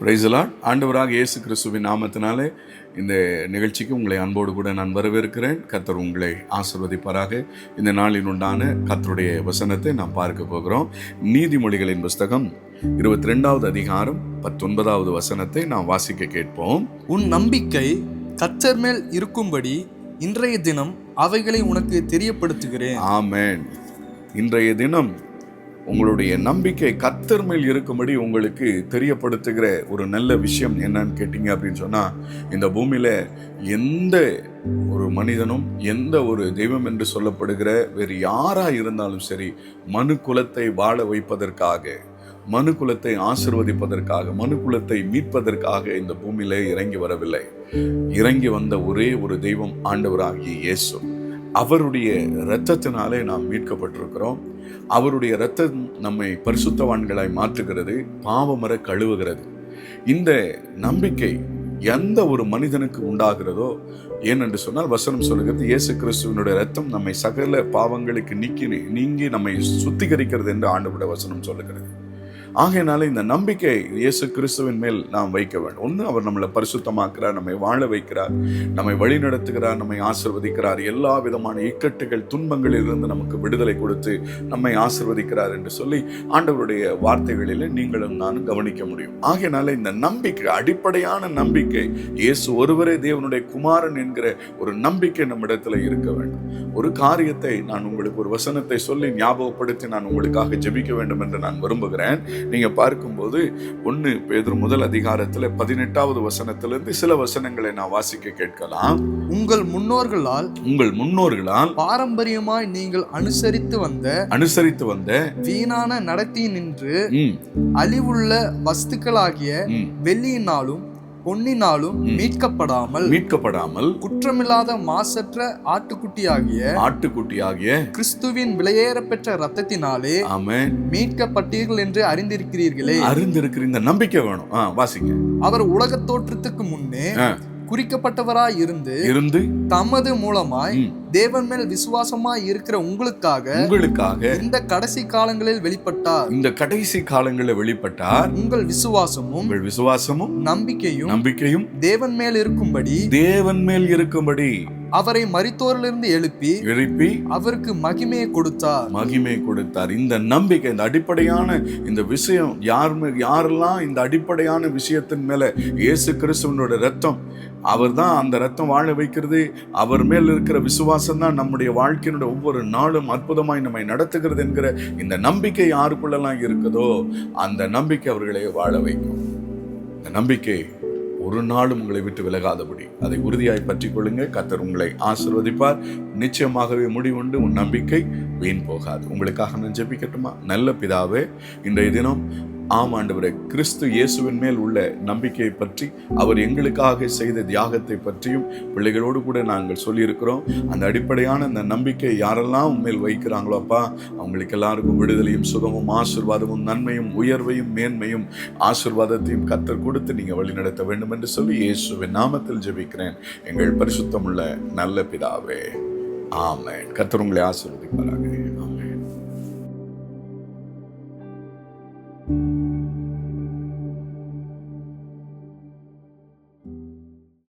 பிரைசலாட் ஆண்டவராக இயேசு கிறிஸ்துவின் நாமத்தினாலே இந்த நிகழ்ச்சிக்கு உங்களை அன்போடு கூட நான் வரவேற்கிறேன். கர்த்தர் உங்களை ஆசிர்வதிப்பாராக. இந்த நாளில் உண்டான கர்த்தருடைய வசனத்தை நாம் பார்க்க போகிறோம். நீதிமொழிகளின் புஸ்தகம் இருபத்தி ரெண்டாவது அதிகாரம் பத்தொன்பதாவது வசனத்தை நாம் வாசிக்க கேட்போம். உன் நம்பிக்கை கர்த்தர் மேல் இருக்கும்படி இன்றைய தினம் அவைகளை உனக்கு தெரியப்படுத்துகிறேன். ஆமென். இன்றைய தினம் உங்களுடைய நம்பிக்கை கத்தர் மேல் இருக்கும்படி உங்களுக்கு தெரியப்படுத்துகிற ஒரு நல்ல விஷயம் என்னன்னு கேட்டிங்க அப்படின்னு சொன்னால் இந்த பூமியில் எந்த ஒரு மனிதனும் எந்த ஒரு தெய்வம் என்று சொல்லப்படுகிற வேறு யாராக இருந்தாலும் சரி மனு குலத்தை வாழ வைப்பதற்காக மனு குலத்தை ஆசிர்வதிப்பதற்காக மனு குலத்தை மீட்பதற்காக இந்த பூமியில இறங்கி வரவில்லை. இறங்கி வந்த ஒரே ஒரு தெய்வம் ஆண்டவராகிய இயேசு. அவருடைய இரத்தத்தினாலே நாம் மீட்கப்பட்டிருக்கிறோம். அவருடைய இரத்தம் நம்மை பரிசுத்தவான்களாய் மாற்றுகிறது பாவமர கழுவுகிறது. இந்த நம்பிக்கை எந்த ஒரு மனிதனுக்கு உண்டாகிறதோ ஏனென்று சொன்னால் வசனம் சொல்லுகிறது இயேசு கிறிஸ்துவனுடைய ரத்தம் நம்மை சகல பாவங்களுக்கு நீக்கி நீங்கி நம்மை சுத்திகரிக்கிறது என்று ஆண்டுவிட வசனம் சொல்லுகிறது. ஆகையினால இந்த நம்பிக்கை இயேசு கிறிஸ்துவின் மேல் நாம் வைக்க வேண்டும். ஒன்று அவர் நம்மளை பரிசுத்தமாக்குறார் நம்மை வாழ வைக்கிறார் நம்மை வழி நடத்துகிறார் நம்மை ஆசிர்வதிக்கிறார். எல்லா விதமான இக்கட்டுகள் துன்பங்களில் இருந்து நமக்கு விடுதலை கொடுத்து நம்மை ஆசிர்வதிக்கிறார் என்று சொல்லி ஆண்டவருடைய வார்த்தைகளில் நீங்களும் நானும் கவனிக்க முடியும். ஆகையினால இந்த நம்பிக்கை அடிப்படையான நம்பிக்கை இயேசு ஒருவரே தேவனுடைய குமாரன் என்கிற ஒரு நம்பிக்கை நம்மிடத்தில் இருக்க வேண்டும். ஒரு காரியத்தை நான் உங்களுக்கு ஒரு வசனத்தை சொல்லி ஞாபகப்படுத்தி நான் உங்களுக்காக ஜெபிக்க வேண்டும் என்று நான் விரும்புகிறேன். நீங்க பார்க்கும்போது ஒன்று பேதுரு முதல் அதிகாரத்துல பதினெட்டாவது வசனத்திலிருந்து சில வசனங்களை நான் வாசிக்க கேட்கலாம். உங்கள் முன்னோர்களால் உங்கள் முன்னோர்களால் பாரம்பரியமாய் நீங்கள் அனுசரித்து வந்த அனுசரித்து வந்த வீணான நடத்தி நின்று அழிவுள்ள வஸ்துக்களாகிய வெள்ளியினாலும் பொன்னினாலும் மீட்கப்படாமல் மீட்கப்படாமல் குற்றமில்லாத மாசற்ற ஆட்டுக்குட்டியாகிய ஆட்டுக்குட்டியாகிய கிறிஸ்துவின் விலையேற பெற்ற ரத்தத்தினாலே ஆமென். மீட்கப்பட்டீர்கள் என்று அறிந்திருக்கிறீர்களே. அறிந்திருக்கிற இந்த நம்பிக்கை வேணும். வாசிங்க. அவர் உலகத் தோற்றத்துக்கு முன்னே குறிக்கப்பட்டவராய் இருந்து இருந்து தமது மூலமாய் தேவன் மேல் விசுவாசமாய் இருக்கிற உங்களுக்காக உங்களுக்காக இந்த கடைசி காலங்களில் வெளிப்பட்டார். இந்த கடைசி காலங்களில் வெளிப்பட்டார். உங்கள் விசுவாசமும் உங்கள் விசுவாசமும் நம்பிக்கையும் நம்பிக்கையும் தேவன் மேல் இருக்கும்படி தேவன் மேல் இருக்கும்படி அவரை மரித்தோரிலிருந்து எழுப்பி எழுப்பி அவருக்கு மகிமையை கொடுத்தார். மகிமை கொடுத்தார். இந்த நம்பிக்கை இந்த அடிப்படையான இந்த விஷயம் யார் யாரெல்லாம் இந்த அடிப்படையான விஷயத்தின் மேல இயேசு கிறிஸ்துவனோட ரத்தம் அவர் தான் அந்த ரத்தம் வாழ வைக்கிறது. அவர் மேல் இருக்கிற விசுவாசம் தான் நம்முடைய வாழ்க்கையினுடைய ஒவ்வொரு நாளும் அற்புதமாய் நம்மை நடத்துகிறது என்கிற இந்த நம்பிக்கை யாருக்குள்ளெல்லாம் இருக்குதோ அந்த நம்பிக்கை அவர்களை வாழ வைக்கும். இந்த நம்பிக்கை ஒரு நாளும் உங்களை விட்டு விலகாதபடி. அதை உறுதியாய் பற்றிக் கொள்ளுங்க கத்தர் உங்களை ஆசிர்வதிப்பார். நிச்சயமாகவே முடிவுண்டு உன் நம்பிக்கை வீண் போகாது. உங்களுக்காக நான் ஜெபிக்கட்டுமா? நல்ல பிதாவே இன்றைய தினம் ஆம் ஆண்டவரே. கிறிஸ்து இயேசுவின் மேல் உள்ள நம்பிக்கையை பற்றி அவர் எங்களுக்காக செய்த தியாகத்தை பற்றியும் பிள்ளைகளோடு கூட நாங்கள் சொல்லியிருக்கிறோம். அந்த அடிப்படையான அந்த நம்பிக்கை யாரெல்லாம் மேல் வைக்கிறாங்களோ அப்பா அவங்களுக்கு எல்லாருக்கும் விடுதலையும் சுகமும் ஆசிர்வாதமும் நன்மையும் உயர்வையும் மேன்மையும் ஆசிர்வாதத்தையும் கத்தர் கொடுத்து நீங்கள் வழிநடத்த வேண்டும் என்று சொல்லி இயேசுவின் நாமத்தில் ஜெபிக்கிறேன். எங்கள் பரிசுத்தமுள்ள நல்ல பிதாவே. ஆமென். கத்தர் உங்களை ஆசிர்வதிப்பார்கள்